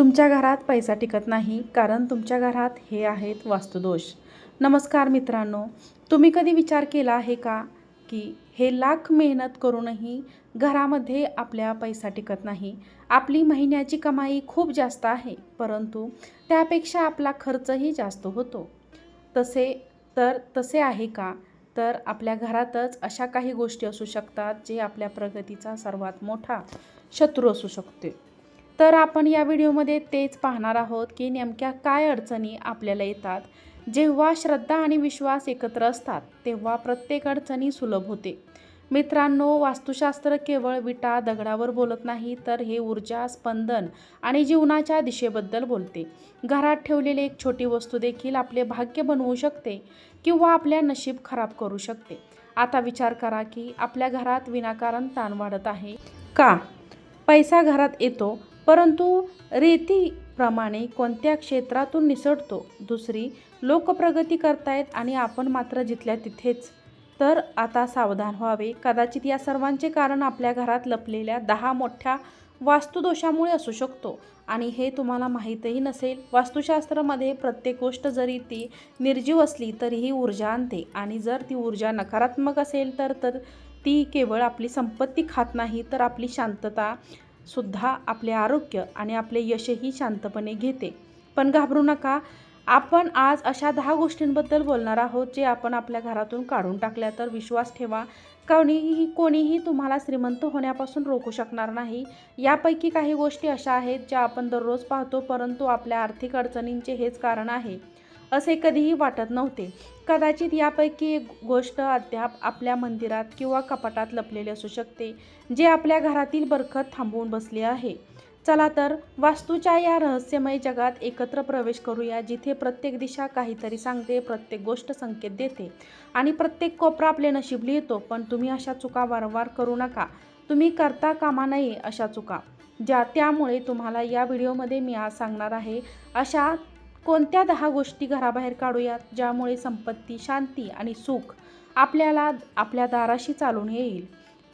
तुमच्या घरात पैसा टिकत नाही कारण तुमच्या घरात हे आहेत वास्तुदोष. नमस्कार मित्रांनो तुम्ही कधी विचार केला आहे का की हे लाख मेहनत करूनही घरामध्ये आपल्या पैसा टिकत नाही? आपली महिन्याची कमाई खूप जास्त आहे परंतु त्यापेक्षा आपला खर्चही जास्त होतो. तसे तर तसे आहे का? तर आपल्या घरातच अशा काही गोष्टी असू शकतात जे आपल्या प्रगतीचा सर्वात मोठा शत्रू असू शकते. तर आपण या व्हिडिओमध्ये तेच पाहणार आहोत की नेमक्या काय अडचणी आपल्याला येतात. जेव्हा श्रद्धा आणि विश्वास एकत्र असतात तेव्हा प्रत्येक अडचणी सुलभ होते. मित्रांनो वास्तुशास्त्र केवळ विटा दगडावर बोलत नाही तर हे ऊर्जा स्पंदन आणि जीवनाच्या दिशेबद्दल बोलते. घरात ठेवलेली एक छोटी वस्तू देखील आपले भाग्य बनवू शकते किंवा आपल्या नशीब खराब करू शकते. आता विचार करा की आपल्या घरात विनाकारण ताण वाढत आहे का? पैसा घरात येतो परंतु रेतीप्रमाणे कोणत्या क्षेत्रातून निसटतो? दुसरी लोक प्रगती करतायत आणि आपण मात्र जिथल्या तिथेच. तर आता सावधान व्हावे. कदाचित या सर्वांचे कारण आपल्या घरात लपलेल्या दहा मोठ्या वास्तुदोषामुळे असू शकतो. आणि हे तुम्हाला माहीतही नसेल वास्तुशास्त्रामध्ये प्रत्येक गोष्ट जरी ती निर्जीव असली तरीही ऊर्जा आणते. आणि जर ती ऊर्जा नकारात्मक असेल तर तर ती केवळ आपली संपत्ती खात नाही तर आपली शांतता सुद्धा आपले आरोग्य आणि आपले यशही शांतपणे घेते. पण घाबरू नका. आपण आज अशा दहा गोष्टींबद्दल बोलणार आहोत जे आपण आपल्या घरातून काढून टाकल्या तर विश्वास ठेवा. कोणीही कोणीही तुम्हाला श्रीमंत होण्यापासून रोखू शकणार नाही. यापैकी काही गोष्टी अशा आहेत ज्या आपण दररोज पाहतो परंतु आपल्या आर्थिक अडचणींचे हेच कारण आहे. असे कधीही वाटत नव्हते. कदाचित यापैकी एक गोष्ट अद्याप आपल्या मंदिरात किंवा कपाटात लपलेली असू शकते जे आपल्या घरातील बरकत थांबवून बसली आहे. चला तर वास्तूच्या या रहस्यमय जगात एकत्र प्रवेश करूया जिथे प्रत्येक दिशा काहीतरी सांगते प्रत्येक गोष्ट संकेत देते आणि प्रत्येक कोपरा आपले नशीब लिहितो पण तुम्ही अशा चुका वारंवार करू नका. तुम्ही करता कामा नये अशा चुका. ज्या त्यामुळे तुम्हाला या व्हिडिओमध्ये मी आज सांगणार आहे अशा कोणत्या दहा गोष्टी घराबाहेर काढूयात ज्यामुळे संपत्ती शांती आणि सुख आपल्याला आपल्या दाराशी चालून येईल?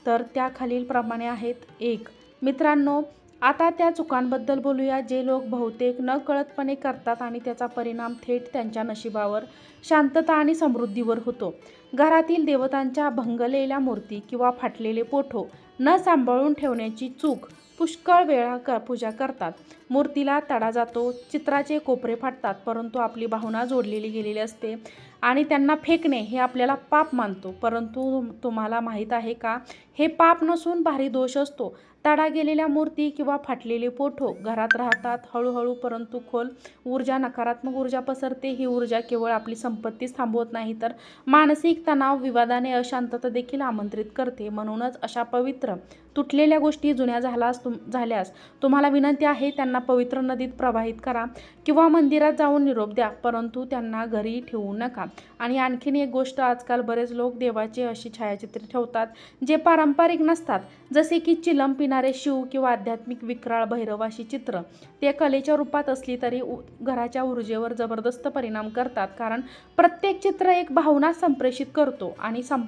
तर त्या खालीलप्रमाणे आहेत. एक मित्रांनो आता त्या चुकांबद्दल बोलूया जे लोक बहुतेक न कळतपणे करतात आणि त्याचा परिणाम थेट त्यांच्या नशिबावर शांतता आणि समृद्धीवर होतो. घरातील देवतांच्या भंगलेल्या मूर्ती किंवा फाटलेले पोठो न सांभाळून ठेवण्याची चूक पुष्कळ वेळा क पूजा करतात. मूर्तीला तडा जातो चित्राचे कोपरे फाटतात परंतु आपली भावना जोडलेली गेलेली असते. आणि त्यांना फेकणे हे आपल्याला पाप मानतो. परंतु तुम्हाला माहीत आहे का? हे पाप नसून भारी दोष असतो. तडा गेलेल्या मूर्ती किंवा फाटलेले पोठो घरात राहतात हळूहळू परंतु खोल ऊर्जा नकारात्मक ऊर्जा पसरते. ही ऊर्जा केवळ आपली संपत्तीच थांबवत नाही तर मानसिक तणाव विवादाने अशांतता देखील आमंत्रित करते. म्हणूनच अशा पवित्र तुटलेल्या गोष्टी जुन्या झाल्यास तुम झाल्यास तुम्हाला विनंती आहे त्यांना पवित्र नदीत प्रवाहित करा किंवा मंदिरात जाऊन निरोप द्या परंतु त्यांना घरी ठेवू नका. आणि आणखीन एक गोष्ट आजकाल बरेच लोक देवाचे अशी छायाचित्रे ठेवतात जे पारंपरिक नसतात. जसे की चिलम पिणारे शिव किंवा आध्यात्मिक विक्राळ भैरवाशी चित्र. ते कलेच्या रूपात असली तरी उ घराच्या ऊर्जेवर जबरदस्त परिणाम करतात कारण प्रत्येक चित्र एक भावना संप्रेषित करतो आणि संप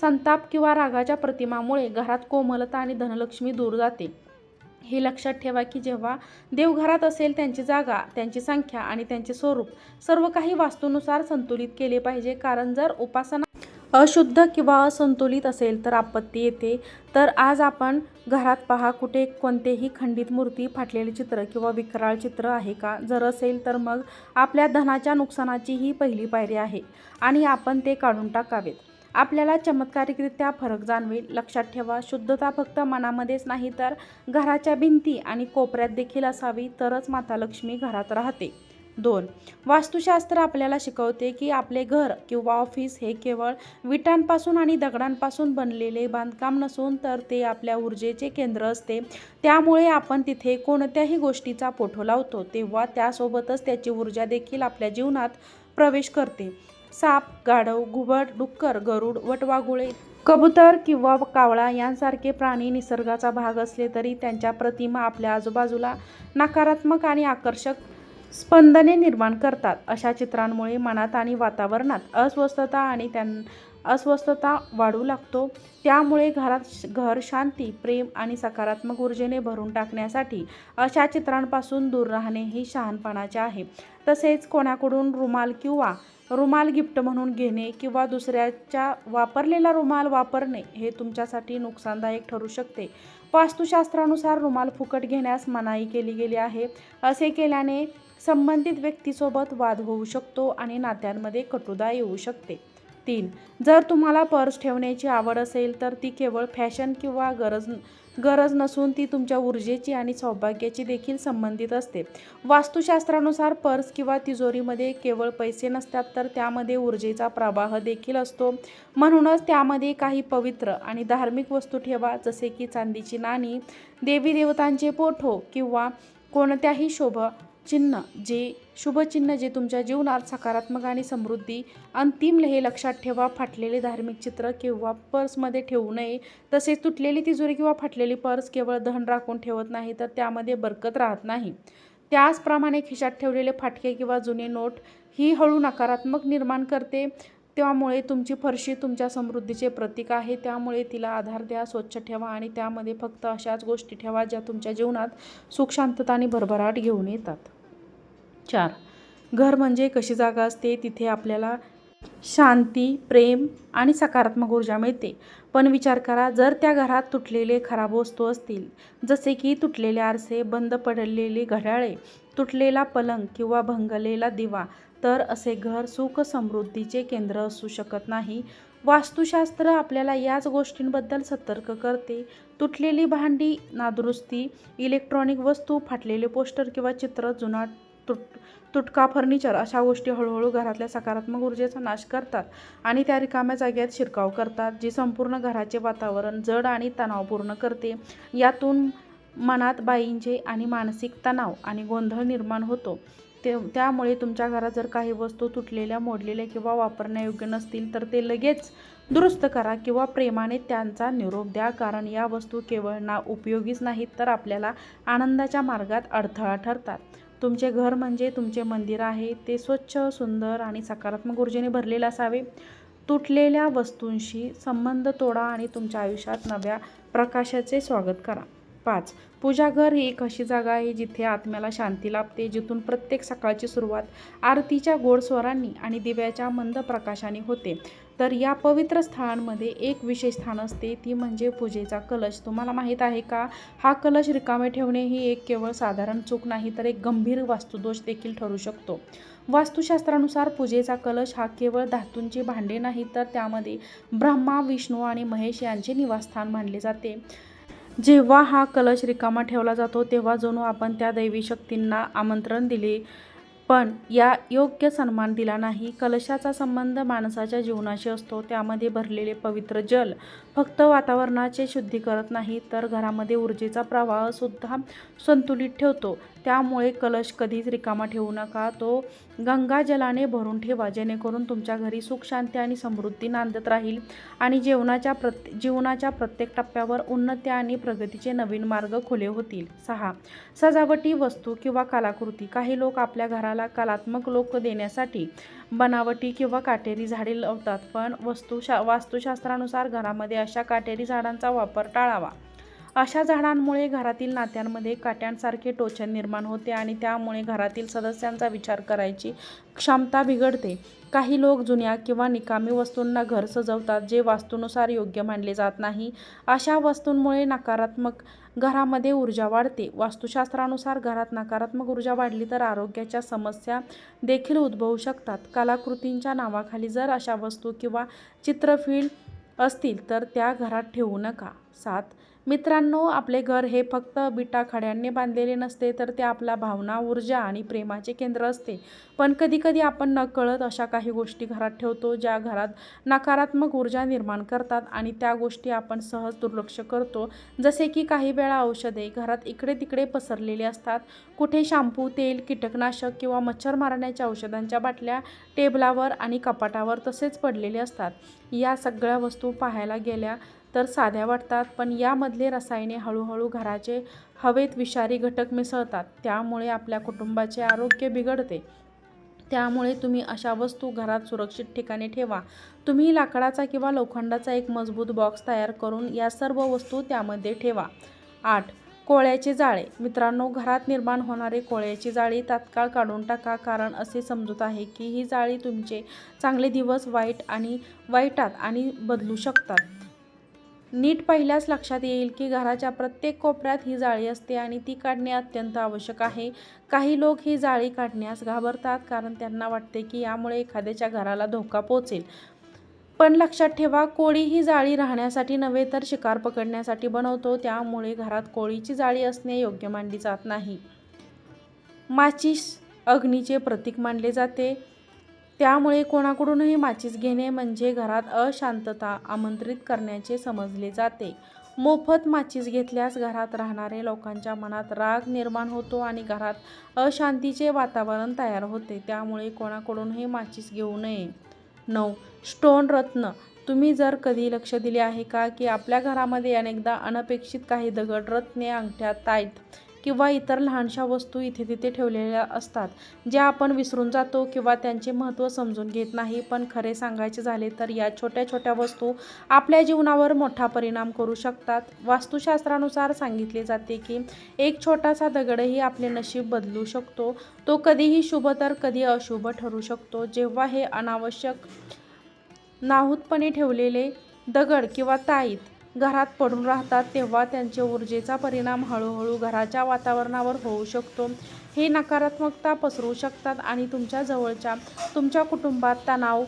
संताप किंवा रागाच्या प्रतिमामुळे घरात कोमलता आणि धनलक्ष्मी दूर जाते. हे लक्षात ठेवा की जेव्हा देवघरात असेल त्यांची जागा त्यांची संख्या आणि त्यांचे स्वरूप सर्व काही वास्तूनुसार संतुलित केले पाहिजे. कारण जर उपासना अशुद्ध किंवा असंतुलित असेल तर आपत्ती येते. तर आज आपण घरात पहा कुठे कोणतेही खंडित मूर्ती फाटलेले चित्र किंवा विकराळ चित्र आहे का? जर असेल तर मग आपल्या धनाच्या नुकसानाची ही पहिली पायरी आहे आणि आपण ते काढून टाकावेत. आपल्याला चमत्कारिकरित्या फरक जाणवेल. लक्षात ठेवा शुद्धता फक्त मनामध्येच नाही तर घराच्या भिंती आणि कोपऱ्यात देखील असावी तरच माता लक्ष्मी घरात राहते. दोन वास्तुशास्त्र आपल्याला शिकवते की आपले घर किंवा ऑफिस हे केवळ विटांपासून आणि दगडांपासून बनलेले बांधकाम नसून तर ते आपल्या ऊर्जेचे केंद्र असते. त्यामुळे आपण तिथे कोणत्याही गोष्टीचा पोठो लावतो तेव्हा त्यासोबतच त्याची ऊर्जा देखील आपल्या जीवनात प्रवेश करते. साप गाढव घुबड डुक्कर गरुड वटवाघुळे कबूतर किंवा कावळा यांसारखे प्राणी निसर्गाचा भाग असले तरी त्यांच्या प्रतिमा आपल्या आजूबाजूला नकारात्मक आणि आकर्षक स्पंदने निर्माण करतात. अशा चित्रांमुळे मनात आणि वातावरणात अस्वस्थता आणि त्यां अस्वस्थता वाढू लागतो. त्यामुळे घरात घर शांती प्रेम आणि सकारात्मक ऊर्जेने भरून टाकण्यासाठी अशा चित्रांपासून दूर राहणे ही शहाणपणाचे आहे. तसेच कोणाकडून रुमाल किंवा रुमाल गिफ्ट म्हणून घेणे किंवा दुसऱ्याच्या वापरलेला रुमाल वापरणे हे तुमच्यासाठी नुकसानदायक ठरू शकते. वास्तुशास्त्रानुसार रुमाल फुकट घेण्यास मनाई केली गेली आहे. असे केल्याने संबंधित व्यक्तीसोबत वाद होऊ शकतो आणि नात्यांमध्ये कटुदा येऊ शकते. तीन जर तुम्हाला पर्स ठेवण्याची आवड असेल तर ती केवळ फॅशन किंवा गरज गरज नसून ती तुमच्या ऊर्जेची आणि सौभाग्याची देखील संबंधित असते. वास्तुशास्त्रानुसार पर्स किंवा तिजोरीमध्ये केवळ पैसे नसतात तर त्यामध्ये ऊर्जेचा प्रवाह देखील असतो. म्हणूनच त्यामध्ये काही पवित्र आणि धार्मिक वस्तू ठेवा जसे की चांदीची नाणी देवी देवतांचे पोठो किंवा कोणत्याही शोभ चिन्ह जे शुभचिन्ह जे तुमच्या जीवनात सकारात्मक आणि समृद्धी अंतिम हे लक्षात ठेवा. फाटलेले धार्मिक चित्र किंवा पर्समध्ये ठेवू नये. तसेच तुटलेली तिजोरी किंवा फाटलेली पर्स केवळ धन राखून ठेवत नाही तर त्यामध्ये बरकत राहत नाही. त्याचप्रमाणे खिशात ठेवलेले फाटके किंवा जुने नोट ही हळू नकारात्मक निर्माण करते. त्यामुळे तुमची फरशी तुमच्या समृद्धीचे प्रतीक आहे. त्यामुळे तिला आधार द्या स्वच्छ ठेवा आणि त्यामध्ये फक्त अशाच गोष्टी ठेवा ज्या तुमच्या जीवनात सुख शांतता आणि भरभराट घेऊन येतात. चार. घर म्हणजे कशी जागा असते? तिथे आपल्याला शांती प्रेम आणि सकारात्मक ऊर्जा मिळते. पण विचार करा जर त्या घरात तुटलेले खराब वस्तू असतील जसे की तुटलेले आरसे बंद पडलेले घड्याळे तुटलेला पलंग किंवा भंगलेला दिवा तर असे घर सुख समृद्धीचे केंद्र असू शकत नाही. वास्तुशास्त्र आपल्याला याच गोष्टींबद्दल सतर्क करते. तुटलेली भांडी नादुरुस्ती इलेक्ट्रॉनिक वस्तू फाटलेले पोस्टर किंवा चित्र जुनाट तुट तुटका फर्निचर अशा गोष्टी हळूहळू घरातल्या सकारात्मक ऊर्जेचा नाश करतात आणि त्या रिकाम्या जागेत शिरकाव करतात जी संपूर्ण घराचे वातावरण जड आणि तणावपूर्ण करते. यातून मनात बाईंचे आणि मानसिक तणाव आणि गोंधळ निर्माण होतो. ते त्यामुळे तुमच्या घरात जर काही वस्तू तुटलेल्या मोडलेल्या किंवा वापरण्यायोग्य नसतील तर ते लगेच दुरुस्त करा किंवा प्रेमाने त्यांचा निरोप द्या. कारण या वस्तू केवळ ना उपयोगीच नाहीत तर आपल्याला आनंदाच्या मार्गात अडथळा ठरतात. तुमचे घर म्हणजे तुमचे मंदिर आहे ते स्वच्छ सुंदर आणि सकारात्मक ऊर्जेने भरलेले असावे. तुटलेल्या वस्तूंशी संबंध तोडा आणि तुमच्या आयुष्यात नव्या प्रकाशाचे स्वागत करा. पाच पूजाघर ही एक अशी जागा आहे जिथे आत्म्याला शांती लाभते जिथून प्रत्येक सकाळची सुरुवात आरतीच्या गोड स्वरांनी आणि दिव्याच्या मंद प्रकाशाने होते. तर या पवित्र स्थळांमध्ये एक विशेष स्थान असते ती म्हणजे पूजेचा कलश. तुम्हाला माहीत आहे का? हा कलश रिकामे ठेवणे ही एक केवळ साधारण चूक नाही तर एक गंभीर वास्तुदोष देखील ठरू शकतो. वास्तुशास्त्रानुसार पूजेचा कलश हा केवळ धातूंची भांडे नाही तर त्यामध्ये ब्रह्मा विष्णू आणि महेश यांचे निवासस्थान मानले जाते. जेव्हा हा कलश रिकामा ठेवला जातो तेव्हा जणू आपण त्या दैवी शक्तींना आमंत्रण दिले. पण या योग्य सन्मान दिला नाही. कलशाचा संबंध माणसाच्या जीवनाशी असतो. त्यामध्ये भरलेले पवित्र जल फक्त वातावरणाचे शुद्धी करत नाही तर घरामध्ये ऊर्जेचा प्रवाहसुद्धा संतुलित ठेवतो. त्यामुळे कलश कधीच रिकामा ठेवू नका. तो गंगाजलाने भरून ठेवा जेणेकरून तुमच्या घरी सुख शांती आणि समृद्धी नांदत राहील आणि जेवणाच्या प्रत्ये जीवनाच्या प्रत्येक टप्प्यावर उन्नती आणि प्रगतीचे नवीन मार्ग खुले होतील. सहा. सजावटी वस्तू किंवा कलाकृती. काही लोक आपल्या घराला कलात्मक लोक देण्यासाठी बनावटी किंवा काटेरी झाडे लावतात पण वस्तुशा वास्तुशास्त्रानुसार घरामध्ये अशा काटेरी झाडांचा वापर टाळावा. अशा झाडांमुळे घरातील नात्यांमध्ये काट्यांसारखे टोचन निर्माण होते आणि त्यामुळे घरातील सदस्यांचा विचार करायची क्षमता बिघडते. काही लोक जुन्या किंवा निकामी वस्तूंना घर सजवतात जे वास्तूनुसार योग्य मानले जात नाही. अशा वस्तूंमुळे नकारात्मक घरामध्ये ऊर्जा वाढते. वास्तुशास्त्रानुसार घरात नकारात्मक ऊर्जा वाढली तर आरोग्याच्या समस्या देखील उद्भवू शकतात. कलाकृतींच्या नावाखाली जर अशा वस्तू किंवा चित्रफिळ असतील तर त्या घरात ठेवू नका. सात. मित्रांनो आपले घर हे फक्त बिटाखड्यांनी बांधलेले नसते तर ते आपल्या भावना ऊर्जा आणि प्रेमाचे केंद्र असते. पण कधीकधी आपण नकळत अशा काही गोष्टी घरात ठेवतो ज्या घरात नकारात्मक ऊर्जा निर्माण करतात आणि त्या गोष्टी आपण सहज दुर्लक्ष करतो. जसे की काही वेळा औषधे घरात इकडे तिकडे पसरलेली असतात. कुठे शॅम्पू तेल कीटकनाशक किंवा मच्छर मारण्याच्या औषधांच्या बाटल्या टेबलावर आणि कपाटावर तसेच पडलेले असतात. या सगळ्या वस्तू पाहायला गेल्या तर साध्या वाटतात पण यामधले रसायने हळूहळू घराचे हवेत विषारी घटक मिसळतात. त्यामुळे आपल्या कुटुंबाचे आरोग्य बिघडते. त्यामुळे तुम्ही अशा वस्तू घरात सुरक्षित ठिकाणी ठेवा. तुम्ही लाकडाचा किंवा लोखंडाचा एक मजबूत बॉक्स तयार करून या सर्व वस्तू त्यामध्ये ठेवा. आठ. कोळ्याचे जाळे. मित्रांनो घरात निर्माण होणारे कोळ्याची जाळी तात्काळ काढून टाका कारण असे समजूत आहे की ही जाळी तुमचे चांगले दिवस वाईट आणि वाईटात आणि बदलू शकतात. नीट पाहिल्यास लक्षात येईल की घराच्या प्रत्येक कोपऱ्यात ही जाळी असते आणि ती काढणे अत्यंत आवश्यक आहे. काही लोक ही जाळी काढण्यास घाबरतात कारण त्यांना वाटते की यामुळे एखाद्याच्या घराला धोका पोचेल. पण लक्षात ठेवा कोळी ही जाळी राहण्यासाठी नव्हे तर शिकार पकडण्यासाठी बनवतो. त्यामुळे घरात कोळीची जाळी असणे योग्य मानली जात नाही. माचीस अग्नीचे प्रतीक मानले जाते. त्यामुळे कोणाकडूनही माचीस घेणे म्हणजे घरात अशांतता आमंत्रित करण्याचे समजले जाते. मोफत माचीस घेतल्यास घरात राहणारे लोकांच्या मनात राग निर्माण होतो आणि घरात अशांतीचे वातावरण तयार होते. त्यामुळे कोणाकडूनही माचीस घेऊ नये. नऊ. स्टोन रत्न. तुम्ही जर कधी लक्ष दिले आहे का की आपल्या घरामध्ये अनेकदा अनपेक्षित काही दगड रत्ने अंगठ्या ताईत किंवा इतर लहानशा वस्तू इथे तिथे ठेवलेल्या असतात ज्या आपण विसरून जातो किंवा त्यांचे महत्त्व समजून घेत नाही. पण खरे सांगायचे झाले तर या छोट्या छोट्या वस्तू आपल्या जीवनावर मोठा परिणाम करू शकतात. वास्तुशास्त्रानुसार सांगितले जाते की एक छोटासा दगडही आपले नशीब बदलू शकतो. तो कधीही शुभ तर कधी अशुभ ठरू शकतो. जेव्हा हे अनावश्यक नाहूतपणे ठेवलेले दगड किंवा ताईत घरात पडून राहतात तेव्हा त्यांच्या ऊर्जेचा परिणाम हळूहळू घराच्या वातावरणावर होऊ शकतो. हे नकारात्मकता पसरू शकतात आणि तुमच्या जवळच्या तुमच्या कुटुंबात तणाव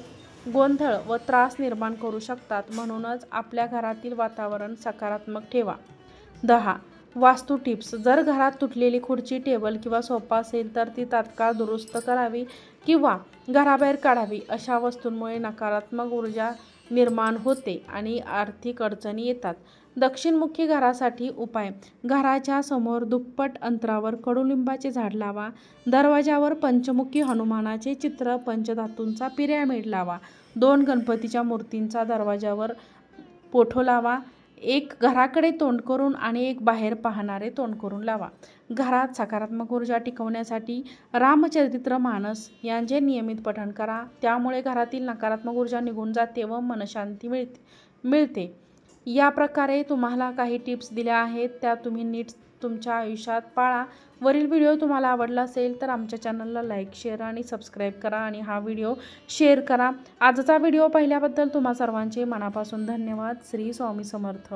गोंधळ व त्रास निर्माण करू शकतात. म्हणूनच आपल्या घरातील वातावरण सकारात्मक ठेवा. दहा. वास्तू टिप्स. जर घरात तुटलेली खुर्ची टेबल किंवा सोफा असेल तर ती तात्काळ दुरुस्त करावी किंवा घराबाहेर काढावी. अशा वस्तूंमुळे नकारात्मक ऊर्जा निर्माण होते आणि आर्थिक अडचणी येतात. दक्षिणमुखी घरासाठी उपाय. घराच्या समोर दुप्पट अंतरावर कडुलिंबाचे झाड लावा. दरवाजावर पंचमुखी हनुमानाचे चित्र पंचधातूंचा पिरॅमिड लावा. दोन गणपतीच्या मूर्तींचा दरवाजावर पोठो लावा. एक घराकडे तोंड करून आणि एक बाहेर पाहणारे तोंड करून लावा. घरात सकारात्मक ऊर्जा टिकवण्यासाठी रामचरित्र मानस यांचे नियमित पठण करा. त्यामुळे घरातील नकारात्मक ऊर्जा निघून जाते व मनशांती मिळते मिळते. या प्रकारे तुम्हाला काही टिप्स दिल्या आहेत. त्या तुम्ही नीट तुमच्या आयुष्यात पाळा. वरील व्हिडिओ तुम्हाला आवडला असेल तर आमच्या चॅनलला लाईक शेअर आणि सबस्क्राईब करा आणि हा व्हिडिओ शेअर करा. आजचा व्हिडिओ पाहिल्याबद्दल तुम्हा सर्वांचे मनापासून धन्यवाद. श्री स्वामी समर्थ.